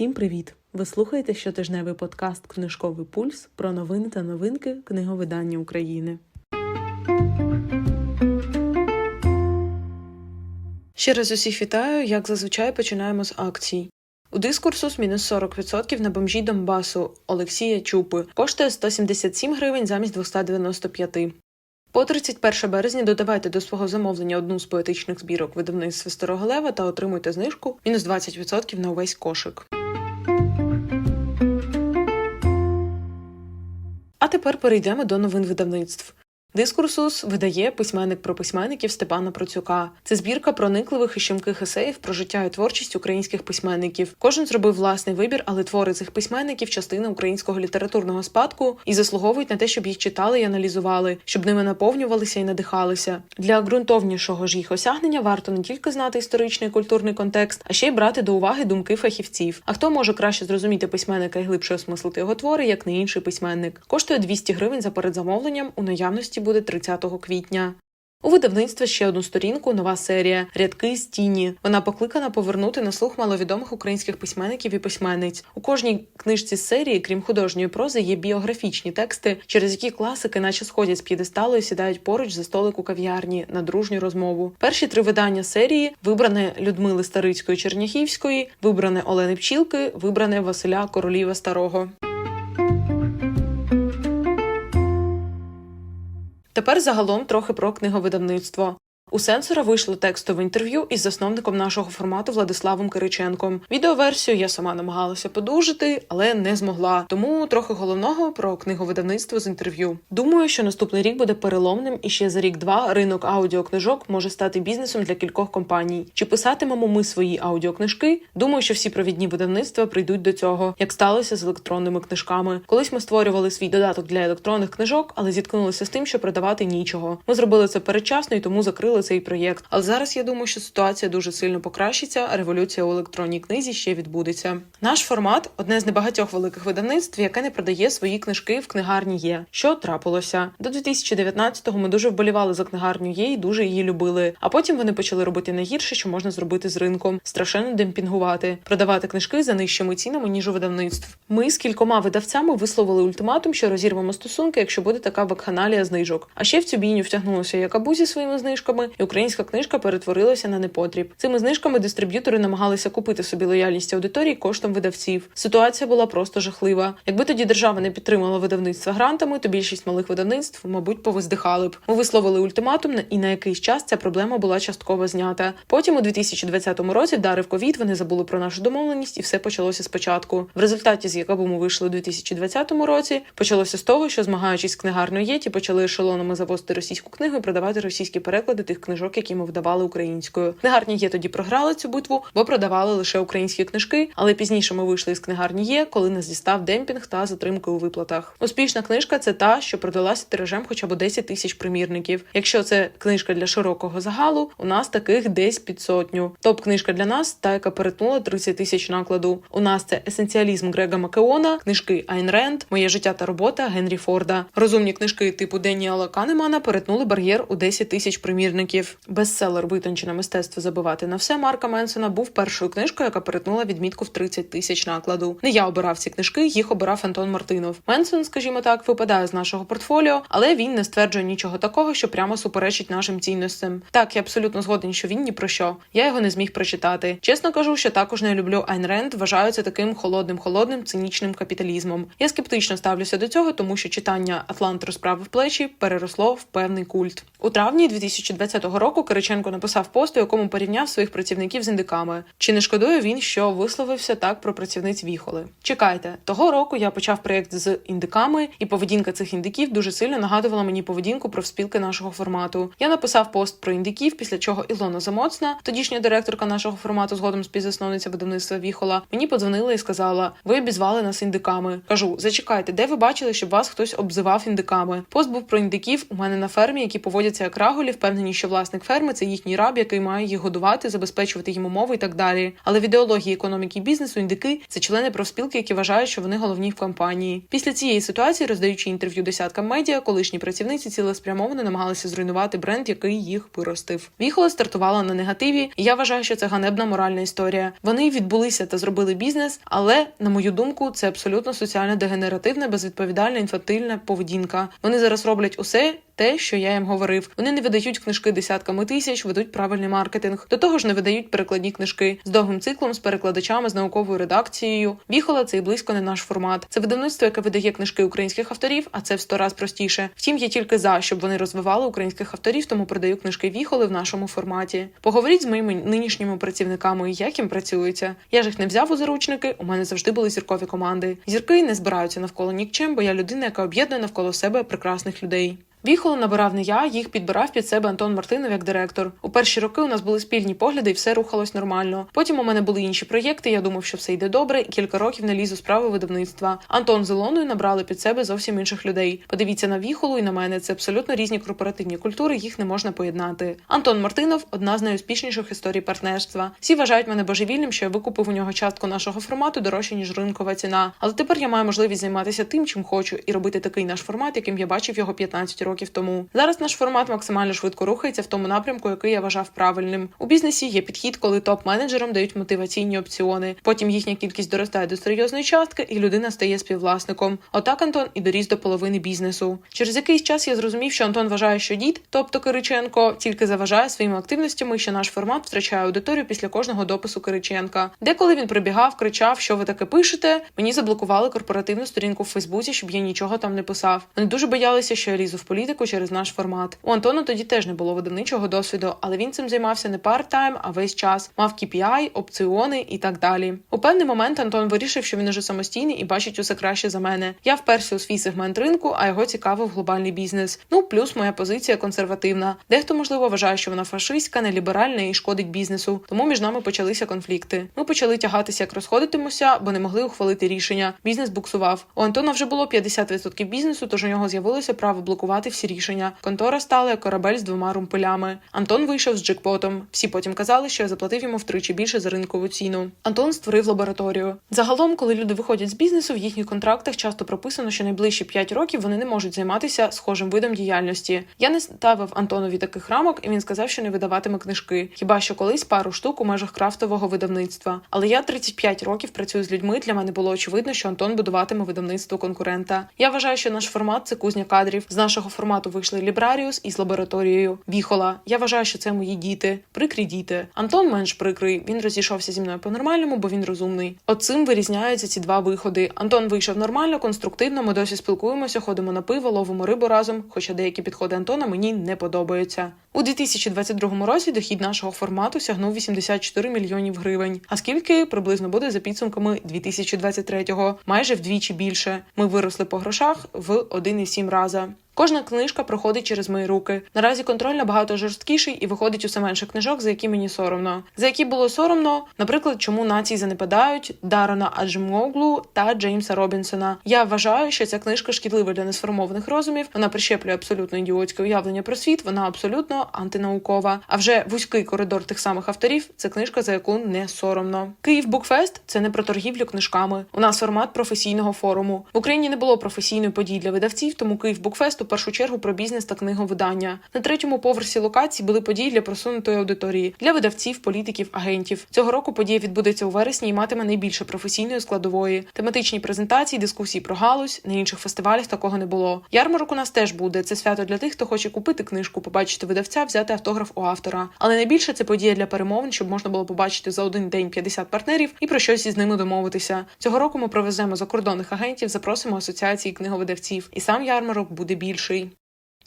Всім привіт! Ви слухаєте щотижневий подкаст Книжковий пульс про новини та новинки книговидання України. Ще раз усіх вітаю, як зазвичай починаємо з акцій. У дискурсус мінус 40% на бомжі Донбасу Олексія Чупи коштує 177 гривень замість 295. По 31 березня додавайте до свого замовлення одну з поетичних збірок видавництва Старого Лева та отримуйте знижку мінус 20% на увесь кошик. А тепер перейдемо до новин видавництв. Дискурсус видає письменник про письменників Степана Процюка. Це збірка проникливих і щемких есеїв про життя і творчість українських письменників. Кожен зробив власний вибір, але твори цих письменників частина українського літературного спадку і заслуговують на те, щоб їх читали і аналізували, щоб ними наповнювалися і надихалися. Для ґрунтовнішого ж їх осягнення варто не тільки знати історичний і культурний контекст, а ще й брати до уваги думки фахівців. А хто може краще зрозуміти письменника і глибше осмислити його твори, як не інший письменник? Коштує 200 гривень за передзамовленням у наявності буде 30 квітня. У видавництва ще одну сторінку, нова серія Рядки з тіні. Вона покликана повернути на слух маловідомих українських письменників і письменниць. У кожній книжці серії, крім художньої прози, є біографічні тексти, через які класики, наче сходять з п'єдесталу і сідають поруч за столик у кав'ярні на дружню розмову. Перші три видання серії вибране Людмили Старицької Черняхівської, вибране Олени Пчілки, вибране Василя Короліва Старого. Тепер загалом трохи про книговидавництво. У сенсора вийшло текстове інтерв'ю із засновником нашого формату Владиславом Кириченком. Відеоверсію я сама намагалася подужити, але не змогла. Тому трохи головного про книговидавництво з інтерв'ю. Думаю, що наступний рік буде переломним, і ще за рік-два ринок аудіокнижок може стати бізнесом для кількох компаній. Чи писатимемо ми свої аудіокнижки? Думаю, що всі провідні видавництва прийдуть до цього, як сталося з електронними книжками. Колись ми створювали свій додаток для електронних книжок, але зіткнулися з тим, що продавати нічого. Ми зробили це передчасно і тому закрили цей проєкт. Але зараз я думаю, що ситуація дуже сильно покращиться, а революція у електронній книзі ще відбудеться. Наш формат одне з небагатьох великих видавництв, яке не продає свої книжки в книгарні є. Що трапилося до 2019-го Ми дуже вболівали за книгарню є і дуже її любили. А потім вони почали робити найгірше, що можна зробити з ринком страшенно демпінгувати, продавати книжки за нижчими цінами ніж у видавництв. Ми з кількома видавцями висловили ультиматум, що розірвемо стосунки, якщо буде така вакханалія знижок. А ще в цю бійню втягнулося Якабу зі своїми знижками, і українська книжка перетворилася на непотріб. Цими знижками дистриб'ютори намагалися купити собі лояльність аудиторії коштом видавців. Ситуація була просто жахлива. Якби тоді держава не підтримала видавництва грантами, то більшість малих видавництв, мабуть, повиздихали б. Ми висловили ультиматум, і на якийсь час ця проблема була частково знята. Потім, у 2020 році, вдарив ковід, вони забули про нашу домовленість, і все почалося спочатку. В результаті, з якого ми вийшли у 2020 році, почалося з того, що змагаючись з книгарною єті, почали ешелонами завозити російську книгу і продавати російські переклади тих книжок, які ми вдавали українською. Книгарні є тоді програли цю битву, бо продавали лише українські книжки. Але пізніше ми вийшли з книгарні є, коли нас дістав демпінг та затримки у виплатах. Успішна книжка це та, що продалася тиражем хоча б 10 тисяч примірників. Якщо це книжка для широкого загалу, у нас таких десь під сотню. Топ книжка для нас, та яка перетнула 30 тисяч накладу. У нас це есенціалізм Грега Макеона, книжки Айн Ренд, Моє життя та робота Генрі Форда. Розумні книжки типу Деніала Канемана перетнули бар'єр у 10 тисяч примірників. Бестселер Витончене мистецтво забивати на все Марка Менсона був першою книжкою, яка перетнула відмітку в 30 тисяч накладу. Не я обирав ці книжки, їх обирав Антон Мартинов. Менсон, скажімо так, випадає з нашого портфоліо, але він не стверджує нічого такого, що прямо суперечить нашим цінностям. Так, я абсолютно згоден, що він ні про що. Я його не зміг прочитати. Чесно кажу, що також не люблю Айн Ренд, вважаю це таким холодним, холодним, цинічним капіталізмом. Я скептично ставлюся до цього, тому що читання Атлант розправив плечі переросло в певний культ. У травні 2020 року Кириченко написав пост, у якому порівняв своїх працівників з індиками. Чи не шкодує він, що висловився так про працівниць віхоли? Чекайте, того року я почав проєкт з індиками, і поведінка цих індиків дуже сильно нагадувала мені поведінку профспілки нашого формату. Я написав пост про індиків, після чого Ілона Замоцна, тодішня директорка нашого формату, згодом співзасновниця видавництва Віхола, мені подзвонила і сказала: Ви обізвали нас індиками. Кажу, зачекайте, де ви бачили, щоб вас хтось обзивав індиками? Пост був про індиків у мене на фермі, які поводяться як раголі, впевнені, що власник ферми це їхній раб, який має їх годувати, забезпечувати їм умови і так далі. Але в ідеології економіки і бізнесу індики це члени профспілки, які вважають, що вони головні в компанії. Після цієї ситуації, роздаючи інтерв'ю десяткам медіа, колишні працівниці цілеспрямовано намагалися зруйнувати бренд, який їх виростив. Віхола стартувала на негативі, і я вважаю, що це ганебна моральна історія. Вони відбулися та зробили бізнес, але на мою думку, це абсолютно соціально дегенеративна, безвідповідальна інфантильна поведінка. Вони зараз роблять усе. Те, що я їм говорив, вони не видають книжки десятками тисяч, ведуть правильний маркетинг. До того ж, не видають перекладні книжки з довгим циклом, з перекладачами, з науковою редакцією. Віхола це і близько не наш формат. Це видавництво, яке видає книжки українських авторів, а це в сто раз простіше. Втім, я тільки за, щоб вони розвивали українських авторів, тому продаю книжки віхоли в нашому форматі. Поговоріть з моїми нинішніми працівниками, як їм працюється. Я ж їх не взяв у заручники. У мене завжди були зіркові команди. Зірки не збираються навколо нікчем, бо я людина, яка об'єднує навколо себе прекрасних людей. Віхоло набирав не я, їх підбирав під себе Антон Мартинов як директор. У перші роки у нас були спільні погляди, і все рухалось нормально. Потім у мене були інші проєкти. Я думав, що все йде добре, і кілька років не ліз у справи видавництва. Антон з Ілоною набрали під себе зовсім інших людей. Подивіться на віхолу і на мене. Це абсолютно різні корпоративні культури, їх не можна поєднати. Антон Мартинов одна з найуспішніших історій партнерства. Всі вважають мене божевільним, що я викупив у нього частку нашого формату дорожче ніж ринкова ціна. Але тепер я маю можливість займатися тим, чим хочу, і робити такий наш формат, яким я бачив його 15 років тому. Зараз наш формат максимально швидко рухається в тому напрямку, який я вважав правильним. У бізнесі є підхід, коли топ-менеджерам дають мотиваційні опціони. Потім їхня кількість доростає до серйозної частки, і людина стає співвласником. Отак Антон і доріс до половини бізнесу. Через якийсь час я зрозумів, що Антон вважає, що дід, тобто Кириченко, тільки заважає своїми активностями, що наш формат втрачає аудиторію після кожного допису Кириченка. Деколи він прибігав, кричав, що ви таке пишете. Мені заблокували корпоративну сторінку в Фейсбуці, щоб я нічого там не писав. Вони дуже боялися, що я лізу в політику через наш формат. У Антона тоді теж не було видавничого досвіду, але він цим займався не парт-тайм, а весь час. Мав KPI, опціони і так далі. У певний момент Антон вирішив, що він уже самостійний і бачить усе краще за мене. Я вперся у свій сегмент ринку, а його цікавив глобальний бізнес. Ну плюс моя позиція консервативна. Дехто можливо вважає, що вона фашистська, неліберальна і шкодить бізнесу. Тому між нами почалися конфлікти. Ми почали тягатися, як розходитимося, бо не могли ухвалити рішення. Бізнес буксував. У Антона вже було 50% бізнесу, тож у нього з'явилося право блокувати всі рішення. Контора стала як корабель з двома румпелями. Антон вийшов з джекпотом. Всі потім казали, що я заплатив йому втричі більше за ринкову ціну. Антон створив лабораторію. Загалом, коли люди виходять з бізнесу, в їхніх контрактах часто прописано, що найближчі 5 років вони не можуть займатися схожим видом діяльності. Я не ставив Антонові таких рамок, і він сказав, що не видаватиме книжки. Хіба що колись пару штук у межах крафтового видавництва. Але я 35 років працюю з людьми. Для мене було очевидно, що Антон будуватиме видавництво конкурента. Я вважаю, що наш формат це кузня кадрів. З нашого формату вийшли Лібраріус із лабораторією Віхола. Я вважаю, що це мої діти, прикрі діти. Антон менш прикрий. Він розійшовся зі мною по-нормальному, бо він розумний. От цим вирізняються ці два виходи. Антон вийшов нормально, конструктивно. Ми досі спілкуємося, ходимо на пиво, ловимо рибу разом. Хоча деякі підходи Антона мені не подобаються. У 2022 році дохід нашого формату сягнув 84 мільйонів гривень. А скільки приблизно буде за підсумками 2023-го? Майже вдвічі більше. Ми виросли по грошах в 1,7 рази. Кожна книжка проходить через мої руки. Наразі контроль набагато жорсткіший і виходить усе менше книжок, за які мені соромно. За які було соромно, наприклад, чому нації занепадають Дарона Аджмоглу та Джеймса Робінсона. Я вважаю, що ця книжка шкідлива для несформованих розумів. Вона прищеплює абсолютно ідіотське уявлення про світ. Вона абсолютно антинаукова. А вже вузький коридор тих самих авторів це книжка, за яку не соромно. Київ Букфест це не про торгівлю книжками. У нас формат професійного форуму. В Україні не було професійної події для видавців, тому Київ Букфест у першу чергу про бізнес та книговидання. На третьому поверсі локації були події для просунутої аудиторії для видавців, політиків, агентів. Цього року подія відбудеться у вересні і матиме найбільше професійної складової. Тематичні презентації, дискусії про галузь. На інших фестивалях такого не було. Ярмарок у нас теж буде. Це свято для тих, хто хоче купити книжку, побачити видавця, взяти автограф у автора. Але найбільше це подія для перемовин, щоб можна було побачити за один день 50 партнерів і про щось із ними домовитися. Цього року ми провеземо закордонних агентів, запросимо асоціації книговидавців, і сам ярмарок буде більший.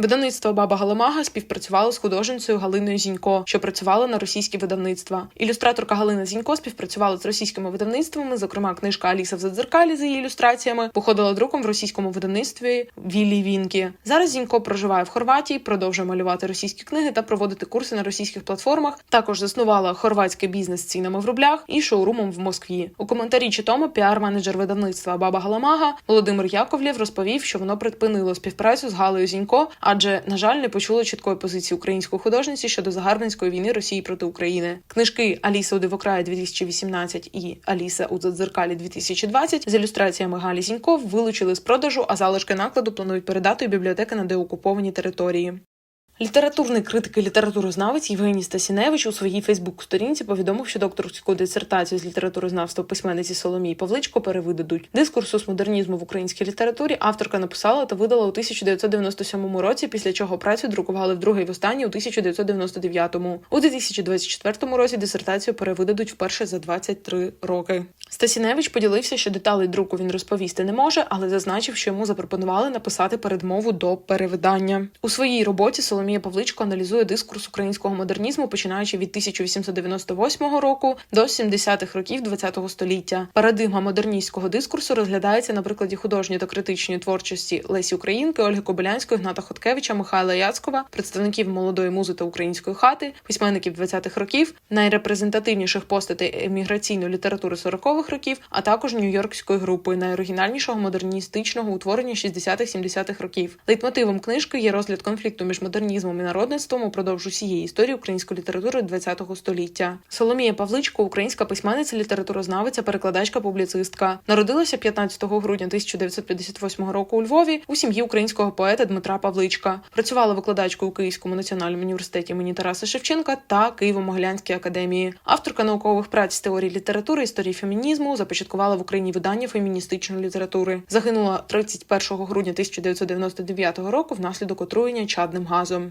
Видавництво Баба Галамага співпрацювало з художницею Галиною Зінько, що працювала на російські видавництва. Ілюстраторка Галина Зінько співпрацювала з російськими видавництвами. Зокрема, книжка Аліса в задзеркалі за її ілюстраціями походила друком в російському видавництві Віллі Вінкі. Зараз Зінько проживає в Хорватії, продовжує малювати російські книги та проводити курси на російських платформах. Також заснувала хорватський бізнес з цінами в рублях і шоурумом в Москві. У коментарі чи тому піар-менеджер видавництва Баба Галамага Володимир Яковлєв розповів, що воно припинило співпрацю з Галею Зінько. Адже, на жаль, не почули чіткої позиції української художниці щодо загарбницької війни Росії проти України. Книжки Аліса у Дивокраї 2018 і Аліса у Задзеркалі 2020 з ілюстраціями Галі Зіньков вилучили з продажу, а залишки накладу планують передати у бібліотеки на деокуповані території. Літературний критик і літературознавець Євгеній Стасіневич у своїй Фейсбук-сторінці повідомив, що докторську дисертацію з літературознавства письменниці Соломії Павличко перевидадуть. Дискурсус модернізму в українській літературі авторка написала та видала у 1997 році, після чого працю друкували вдруге і востаннє у 1999-му. У 2024 році дисертацію перевидадуть вперше за 23 роки. Стасіневич поділився, що деталей друку він розповісти не може, але зазначив, що йому запропонували написати передмову до перевидання. У своїй роботі Соломія Павличко аналізує дискурс українського модернізму, починаючи від 1898 року до 70-х років ХХ століття. Парадигма модерністського дискурсу розглядається на прикладі художньої та критичної творчості Лесі Українки, Ольги Кобилянської, Гната Хоткевича, Михайла Яцкова, представників молодої музи та української хати, письменників 20-х років, найрепрезентативніших постатей еміграційної літератури 40-х років, а також нью-йоркської групи найоригінальнішого модерністичного утворення 60-х-70-х років. Лейтмотивом книжки є розгляд конфлікту між модернізмом і народництвом упродовж усієї історії української літератури ХХ століття. Соломія Павличко, українська письменниця, літературознавиця, перекладачка, публіцистка, народилася 15 грудня 1958 року у Львові у сім'ї українського поета Дмитра Павличка. Працювала викладачкою у Київському національному університеті імені Тараса Шевченка та Києво-Могилянській академії. Авторка наукових праць з теорії літератури, історії фемінізму, започаткувала в Україні видання феміністичної літератури. Загинула 31 грудня 1999 року внаслідок отруєння чадним газом.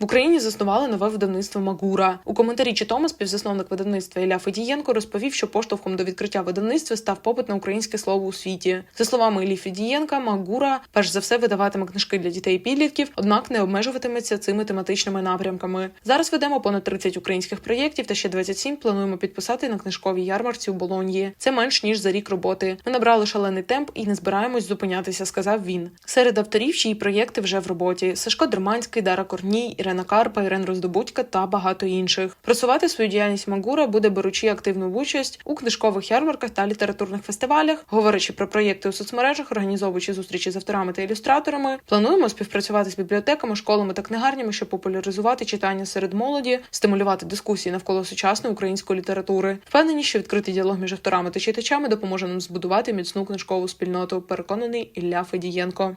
В Україні заснували нове видавництво Магура. У коментарі Читома співзасновник видавництва Ілля Федієнко розповів, що поштовхом до відкриття видавництва став попит на українське слово у світі. За словами Іллі Федієнка, Магура перш за все видаватиме книжки для дітей і підлітків, однак не обмежуватиметься цими тематичними напрямками. Зараз ведемо понад 30 українських проєктів та ще 27 плануємо підписати на книжковій ярмарці у Болоньї. Це менш ніж за рік роботи. Ми набрали шалений темп і не збираємось зупинятися, сказав він. Серед авторів, чиї проєкти вже в роботі: Сашко Дерманський, Дара Корній, Ірена Карпа, Ірен Роздобудька та багато інших. Просувати свою діяльність Магура буде беручи активну участь у книжкових ярмарках та літературних фестивалях, говорячи про проєкти у соцмережах, організовуючи зустрічі з авторами та ілюстраторами. Плануємо співпрацювати з бібліотеками, школами та книгарнями, щоб популяризувати читання серед молоді, стимулювати дискусії навколо сучасної української літератури. Впевнені, що відкритий діалог між авторами та читачами допоможе нам збудувати міцну книжкову спільноту. Переконаний Ілля Федієнко.